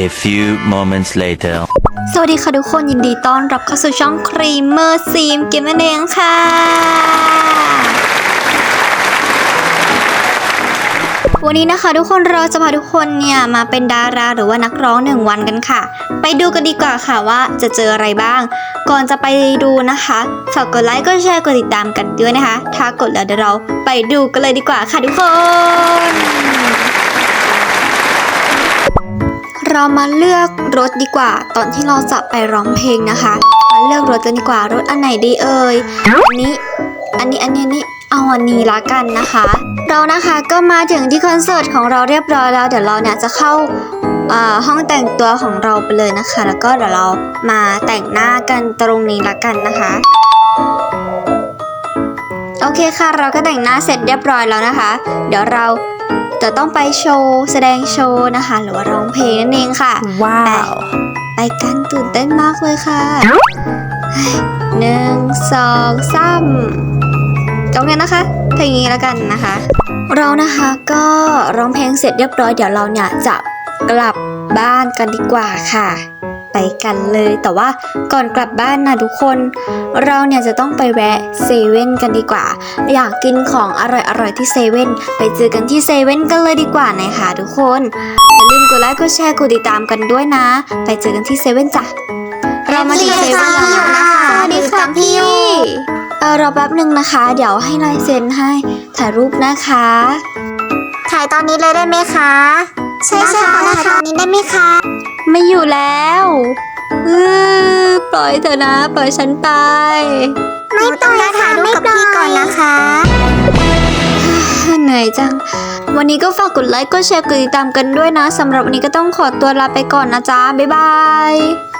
A few moments later. สวัสดีค่ะทุกคนยินดีต้อนรับเข้าสู่ช่องครีมเมอร์ซีมเกมนั่นเองค่ะ วันนี้นะคะทุกคนเราจะพาทุกคนเนี่ยมาเป็นดาราหรือว่านักร้องหนึ่งวันกันค่ะ ไปดูกันดีกว่าค่ะว่าจะเจออะไรบ้าง ก่อนจะไปดูนะคะฝากกดไลค์กดแชร์กดติดตามกันด้วยนะคะ ถ้ากดแล้วเดี๋ยวเราไปดูกันเลยดีกว่าค่ะทุกคน เรามาเลือกรถดีกว่า ตอนที่เราจะไปร้องเพลงนะคะ มาเลือกรถกันดีกว่ารถอันไหนดีเอ่ยอันนี้ อันนี้อันนี้อันนี้เอาอันนี้ละกันนะคะ เรานะคะก็มาถึงที่คอนเสิร์ตของเราเรียบร้อยแล้วเดี๋ยวเราเนี่ยจะเข้าห้องแต่งตัวของเราไปเลยนะคะ แล้วก็เดี๋ยวเรามาแต่งหน้ากันตรงนี้ละกันนะคะ โอเคค่ะเราก็แต่งหน้าเสร็จเรียบร้อยแล้วนะคะ เดี๋ยวเรา จะต้องไปโชว์แสดงโชว์นะคะ หรือว่าร้องเพลงนั่นเองค่ะว้าไปวไปกันตื่นเต้นมากเลยค่ะหนึ่งสองสามตรงนี้นะคะ เพลงนี้แล้วกันนะคะ เรานะคะก็ร้องเพลงเสร็จเรียบร้อยเดี๋ยวเราเนี่ยจะกลับบ้านกันดีกว่าค่ะ ไปกันเลย แต่ว่าก่อนกลับบ้านนะทุกคน เราเนี่ยจะต้องไปแวะเซเว่นกันดีกว่า อยากกินของอร่อยๆที่เซเว่นไปเจอกันที่เซเว่นกันเลยดีกว่านะคะทุกคนอย่าลืมกดไลค์กดแชร์กดติดตามกันด้วยนะ ไปเจอกันที่เซเว่นจ้ะเรามาที่เซเว่นแล้วนะคะสวัสดีค่ะพี่เออรอแป๊บหนึ่งนะคะ เดี๋ยวให้ลายเซ็นให้ถ่ายรูปนะคะ ถ่ายตอนนี้เลยได้ไหมคะ ใช่ใช่ขอถ่ายตอนนี้ได้ไหมคะ ไม่อยู่แล้วเออปล่อยเถอะนะ ปล่อยฉันไป ไม่ปล่อยค่ะไม่ปล่อยก่อนนะคะ เหนื่อยจัง วันนี้ก็ฝากกดไลค์ กดแชร์ กดติดตามกันด้วยนะสำหรับวันนี้ก็ต้องขอตัวลาไปก่อนนะจ๊ะ บ๊ายบาย